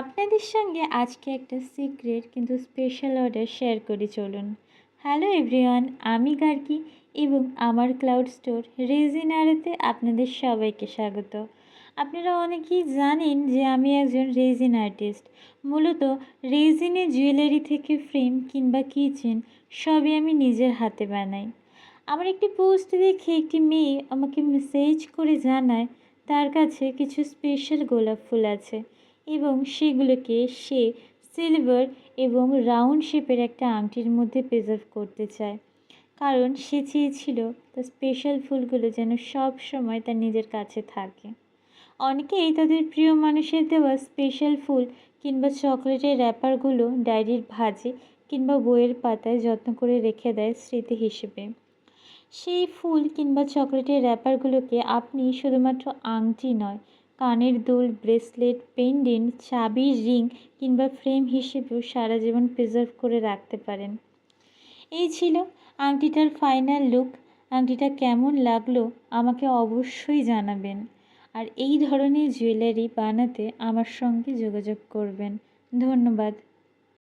আপনাদের সঙ্গে আজকে একটা সিক্রেট কিন্তু স্পেশাল অর্ডার শেয়ার করি, চলুন। হ্যালো এভরিওয়ান আমি গার্কি এবং আমার ক্লাউড স্টোর রেজিনারেতে আপনাদের সবাইকে স্বাগত। আপনারা অনেকেই জানেন যে আমি একজন রেজিন আর্টিস্ট মূলত রেজিনে জুয়েলারি থেকে ফ্রেম কিংবা কিচেন সবই আমি নিজের হাতে বানাই। আমার একটি পোস্ট দেখে একটি মেয়ে আমাকে মেসেজ করে জানায়, তার কাছে কিছু স্পেশাল গোলাপ ফুল আছে। এবং সেগুলোকে সে সিলভার এবং রাউন্ড শেপের একটা আংটির মধ্যে প্রিজার্ভ করতে চায়। কারণ সে চেয়েছিল তার স্পেশাল ফুলগুলো যেন সব সময় তার নিজের কাছে থাকে। অনেকেই তাদের প্রিয় মানুষের দেওয়া স্পেশাল ফুল কিংবা চকলেটের র্যাপারগুলো ডায়েরির ভাজে কিংবা বইয়ের পাতায় যত্ন করে রেখে দেয় স্মৃতি হিসেবে। সেই ফুল কিংবা চকলেটের র্যাপারগুলোকে আপনি শুধুমাত্র আংটি নয় কানের দুল, ব্রেসলেট, পেন্ডেন্ট, চাবি, রিং কিংবা ফ্রেম হিসেবেও সারা জীবন প্রিজার্ভ করে রাখতে পারেন। এই ছিল আংটিটার ফাইনাল লুক। আংটিটা কেমন লাগল আমাকে অবশ্যই জানাবেন। আর এই ধরনের জুয়েলারি বানাতে আমার সঙ্গে যোগাযোগ করবেন। ধন্যবাদ।